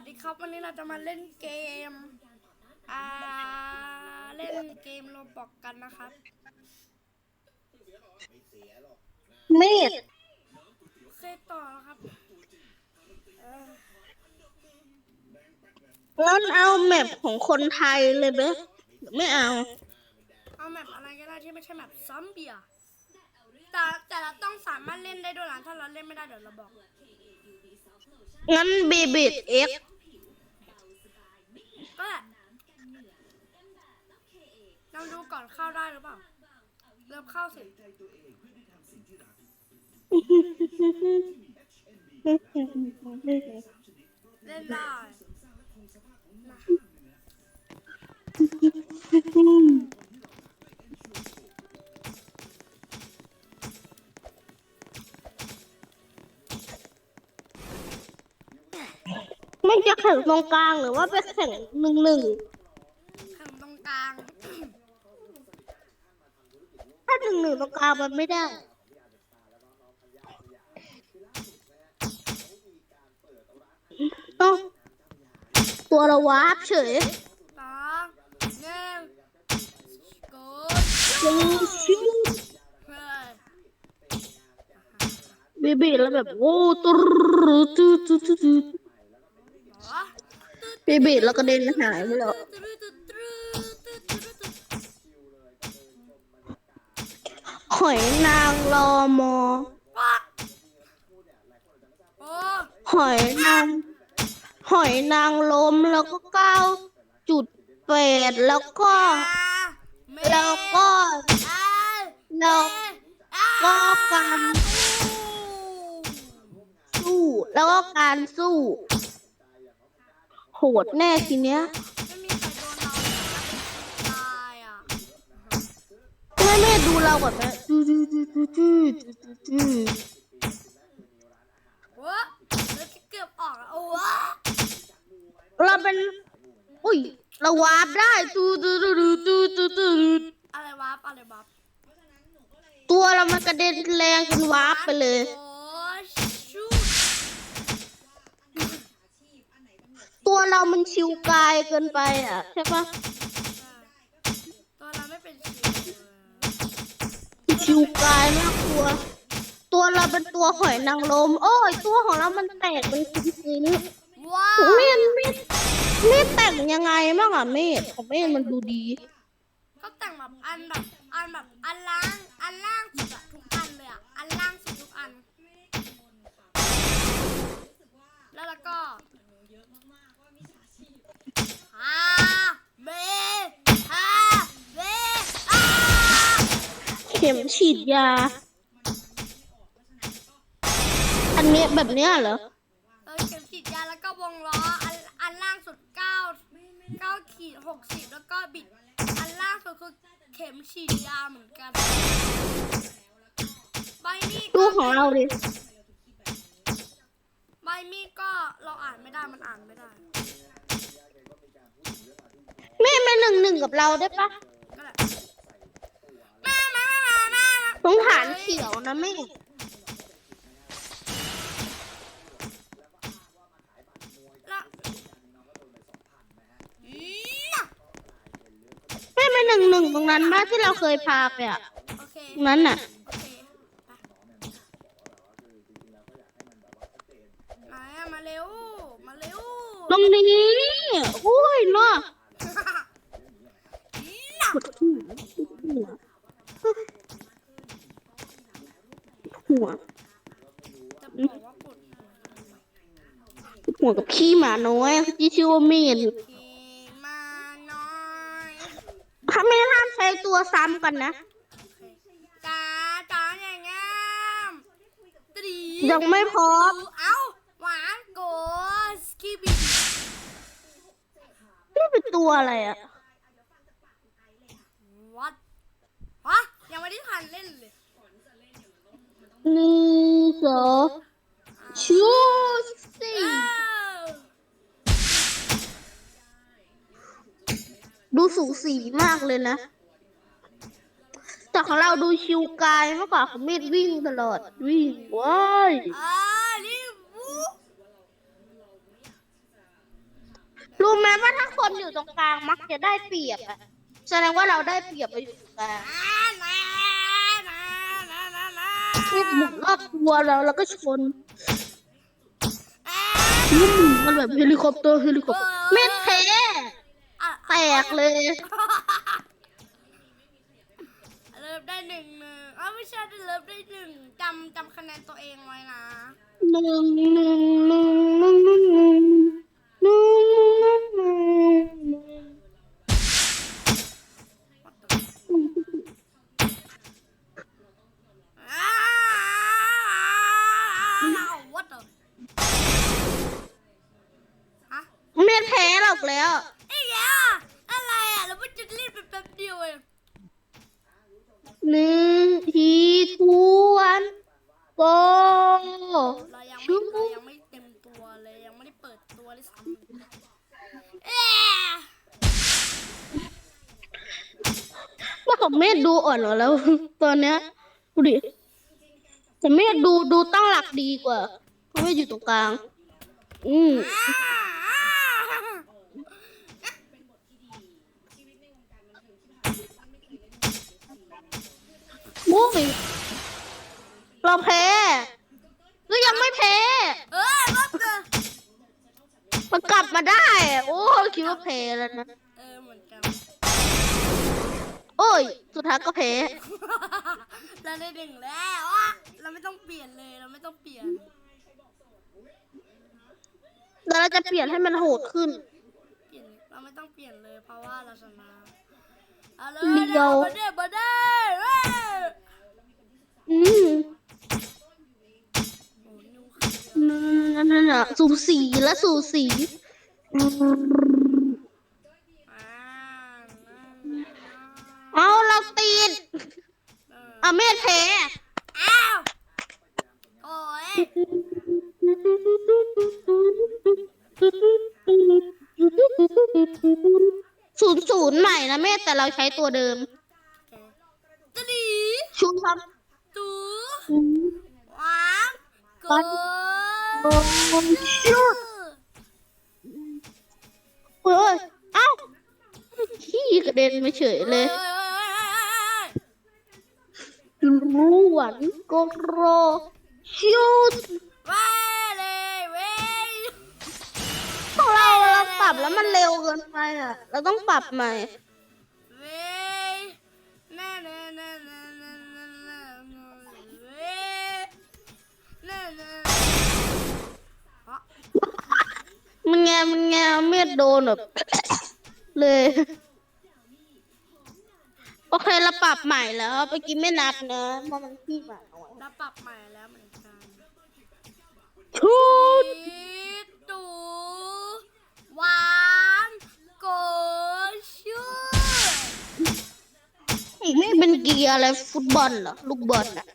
สดีครับ วันนี้เราจะมาเล่นเกม อ่า เล่นเกมโรบอกกันนะครับ มีดเคยต่อนะครับเอองั้นเอาแมปของคนไทยเลยไหมหรือไม่เอา เอาแมปอะไรก็ได้ที่ไม่ใช่แมปซอมเบียแต่แต่เราต้องสามารถเล่นได้ด้วยนะถ้าเราเล่นไม่ได้เดี๋ยวเราบอก งั้นบีบิดเอ็ก ก็แหละเราดูก่อนเข้าได้หรือเปล่า เริ่มเข้าสิเล่นได้ แข่งตรงกลางหรือว่าไปแข่งหนึ่งหนึ่งแข่งตรงกลาง ถ้าหนึ่งหนึ่งตรงกลางมันไม่ได้เอ้าตัวเราวาร์ปเฉยสองหนึ่งกดยังชิวเฮ้ยบีบิดแล้วแบบโอ้ตุ๊ดตุ๊ดตุ๊ดตุ๊ดตุ๊ดเหรอ บีบิดแล้วก็เดินหายไปแล้วหอยนางรอมอ โอ้หอยนาง หอยนางลมแล้วก็เก้าจุดแปดแล้วก็ แล้วก็ แล้วก็การสู้ แล้วก็การสู้ โหดแน่ทีเนี้ยไม่มีใครโดนเราตายอะไม่ไม่ดูเราก่อนไหมดูดูดูดูดูดูดูโอ้แล้วจะเกือบออกแล้วโอ้เราเป็น อุ้ย เราวาร์ปได้ดูดูดูดูดูดูดูอะไรวะอะไรวะตัวเรามันกระเด็นแรงจนวาร์ปไปเลย โอ้ชู ตัว เรามันชิวกายเกินไปอะ ใช่ปะตัวเราไม่เป็นชีวิตชิวกายน่ากลัว ตัวเราเป็นตัวหอยนางรมโอ้ย ตัวของเรามันแตกเป็นชิ้นๆว้าของวเมนเมนเมนแต่งยังไงบ้างอะเมนของเมนมันดูดี ก็แต่งแบบอันแบบอันแบบอันล่างอันล่างสุดอะ ฉีดยา อันเนี้ยแบบเนี้ยเหรอ เออเข็มฉีดยาแล้วก็วงล้ออันอันล่างสุดเก้าเก้าขีดหกสิบแล้วก็บิด อันล่างสุดคือเข็มฉีดยาเหมือนกันใบมีดดูก็ของเราดิ ใบมีดก็เราอ่านไม่ได้มันอ่านไม่ได้ แม่ไม่หนึ่งหนึ่งกับเราได้ปะก็แหละ มามาต้องฐานเขียวนะแม่แล้วอียะแม่ไม่หนึ่งหนึ่งตรงนั้นบ้าที่เราเคยพาไปอะโอเค ตรงนั้นน่ะ โอเคไปมาอะมาเร็ว มาเร็ว ตรงนี้โอ้ยเนาะ อียะ ปวดหัวหัว หัวจะบอกว่าปวดหัวหัวกับขี้หมาน้อยที่ชื่อว่าเมนทีมาน้อยถ้าไม่ห้ามใช้ตัวซ้ำกันนะจ้าจ้าอย่างงามตรียังไม่พร้อมเอ้าหวานโกสกีบีนี่เป็นตัวอะไรอะวัดฮะยังไม่ได้ทันเล่นเลย หนึ่งสองชูสี่ดูสูสีมากเลยนะ แต่ของเราดูชิวกายมากกว่าของเมดวิ่งตลอด วิ่งว้ายอ่านี่วูคนอยู่ตรงกลางมักจะได้เปรียบอะแสดงว่าเราได้เปรียบไปอยู่ตรงกลาง ที่หมุนรอบตัวเราแล้วก็ชนอ่านี่มันแบบเฮลิคอปเตอร์เฮลิคอปเตอร์เม็ดแพ้อะแตกเลย เลิฟได้หนึ่งหนึ่งเอ้าไม่ใช่เลิฟได้หนึ่งจำจำคะแนนตัวเองไว้นะหนึ่งหนึ่งหนึ่งหนึ่งหนึ่งหนึ่งหนึ่งหนึ่ง อ้าว what the ฮะ เม็ดแพ้หรอกแล้ว ไอ้แกอะอะไรอะแล้วมันจะรีบไปแป๊บเดียวเอง หนึ่งทีทวนโกเรายังไม่เรายังไม่เต็มตัวเลยยังไม่ได้เปิดตัวเลยซ้ำเอ๊ะว่าของเมธดูอ่อนกว่าแล้ว ตอนเนี้ยดูดิแต่เมธดูดูตั้งหลักดีกว่าเพราะว่าอยู่ตรงกลาง อืมอ่าอ่า โอ้ยเราแพ้หรือยังไม่แพ้ เอ้ยรถเกินมันกลับมาได้ โอ้คิดว่าแพ้แล้วนะ เออเหมือนกันโอ้ย สุดท้ายก็แพ้ เราได้หนึ่งแล้วอะเราไม่ต้องเปลี่ยนเลยเราไม่ต้องเปลี่ยน แล้วเราจะเปลี่ยนให้มันโหดขึ้น เปลี่ยน เราไม่ต้องเปลี่ยนเลยเพราะว่าเราชนะ เลี้ยวมาด้มาได้อืมนั่นน่ะสูสีและสูสีอืม นย์ใหม่นะเมธแต่เราใช้ตัวเดิมจะดีชูครับตูหวานโกชุดเฮ้ยเอ้าขี้กระเด็นมาเฉยเลยรู้หวันโกโรชุดว้ายเลยเว้ยของเราเราปรับแล้วมันเร็วเกินไปอะ เราต้องปรับใหม่ มันไงมันไงเม็ดโดนแบบ เลย โอเคเราปรับใหม่แล้วเมื่อกี้ไม่นับนะเพราะมันขี้หมาเอาไว้เราปรับใหม่แล้วเหมือนกันชุดตูหวานโกชูดไม่เป็นเกียร์อะไรฟุตบอลเหรอลูกบอลอะ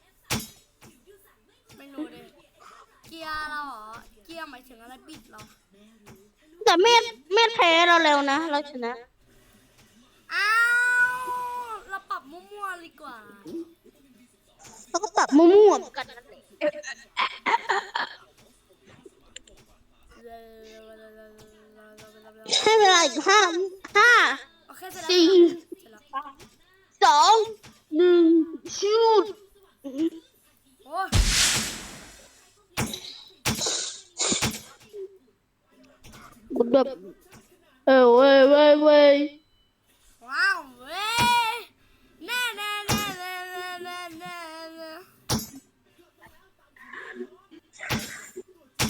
ไม่รู้ดิเกียร์เราเหรอ เกียร์หมายถึงอะไรปิดเหรอ แต่เม็ดเม็ดแพ้เราแล้วนะ เราชนะ อ้าวเราปรับมั่วๆดีกว่า เราก็ปรับมั่วๆเหมือนกันนั่นแหละให้เวลาอีกห้าห้าโอเคเสร็จแล้วสี่เสร็จแล้วสองหนึ่งชุดโอ้ย กด แบบเออเว้ยเว้ยเว้ยว้าวเว้ยแน่แน่แน่แน่แน่แน่แน่แน่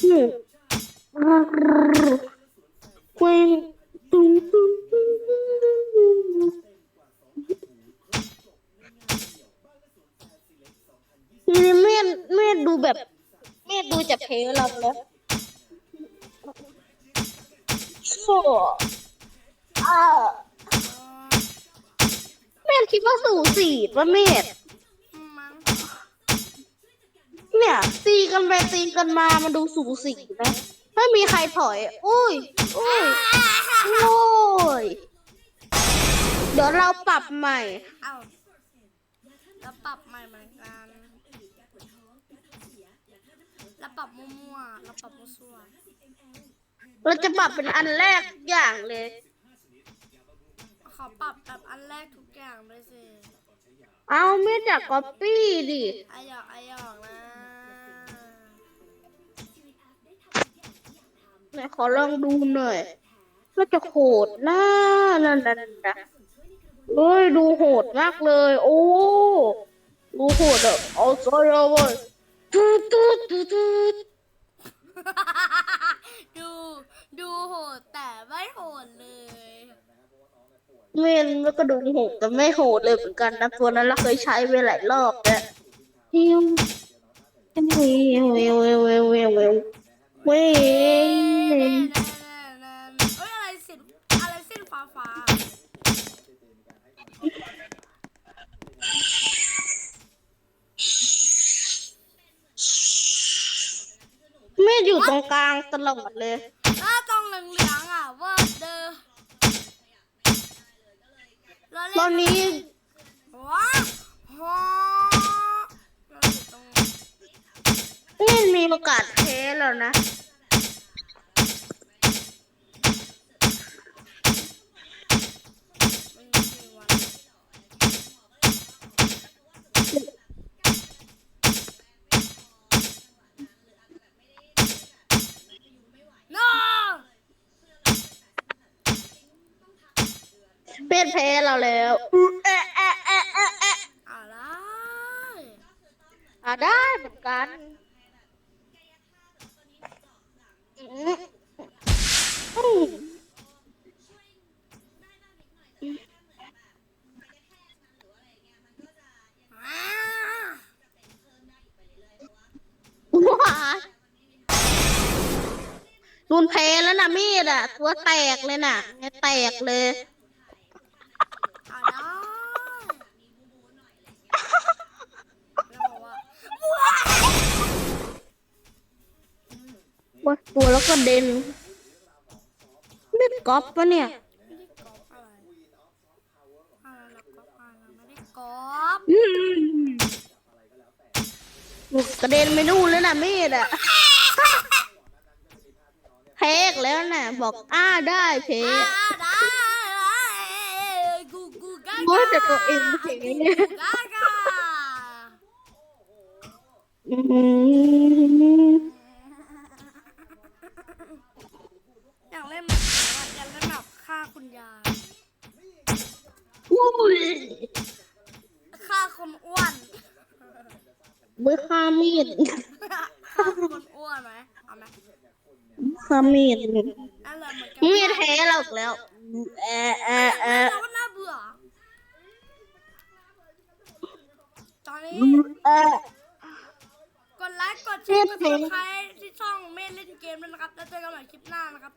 อืม อ่าแม่คิดว่าสูสีป่ะแม่มั้งเนี่ยตีกันไปตีกันมามันดูสูสีนะไม่มีใครถอย อุ้ยอุ้ยโอ้ยเดี๋ยวเราปรับใหม่ เอ้าเราปรับใหม่เหมือนกันเราปรับมั่วๆเราปรับมั่วซั่วเราจะปรับเป็นอันแรกอย่างเลย ขอปรับแบบอันแรกทุกอย่างด้วยสิเอาไม่จากก๊อปปี้ดิไอหยอกไอหยอกนะไหนขอลองดูหน่อยน่าจะโหดน่านั่นนั่นนะเอ้ยดูโหดมากเลย โอ้ดูโหดอะเอาซอยเอาไว้ตูดตูดตูดตูดดู ดูโหดแต่ไม่โหดเลย เมนแล้วก็ดูโหดแต่ไม่โหดเลยเหมือนกันนะตัวนั้นเราเคยใช้ไปหลายรอบแล้วฮิวเววเววเววเววเววเววเวเอ้ยวอะไรสิ้นอะไรสิ้นฟ้าฟ้าเมนอยู่ตรงกลางตลอดเลยถ้าตรงเหลืองๆอะเวอร์เดอร์ เราตอนเล่นนี้ว้าฮอเราอยู่ตรงเมนมีโอกาสแพ้แล้วนะ ไม่มีวันโน เมน แพ้เราแล้วเอะเอะเอะเอะเอะอะไรอะได้เหมือนกันอืมอืมอ่าว้ายรุนแพ้แล้วนะมีดอะ ตัวแตกเลยน่ะเนี่ยแตกเลย ว่าตัวแล้วก็เด่นไม่ก๊อปปะเนี่ย ไม่ได้ก๊อปอะไรอะไรเราก๊อปอะไรเราไม่ได้ก๊อปอืมกระเด็นไม่ดูเลยนะมีดอะเพกแล้วน่ะ บอกอ้าได้เพอ่ากได้กูกูกาโอ้ยกาแต่ตัวเองเพกกูกากา อืม ฆ่าคุณยายอุ้ยฆ่าคนอ้วนมือข้ามีดฆ่าคนอ้วนไหมเอาไหมข้ามีดนั่นแหละเหมือนกันมีดแท้เราอีกแล้วแอะแอะแอะเราก็น่าเบื่อตอนนี้แอะกดไลค์กดแชร์กดติดตามที่ช่องเมนเล่นเกมด้วยนะครับ แล้วเจอกันใหม่คลิปหน้านะครับ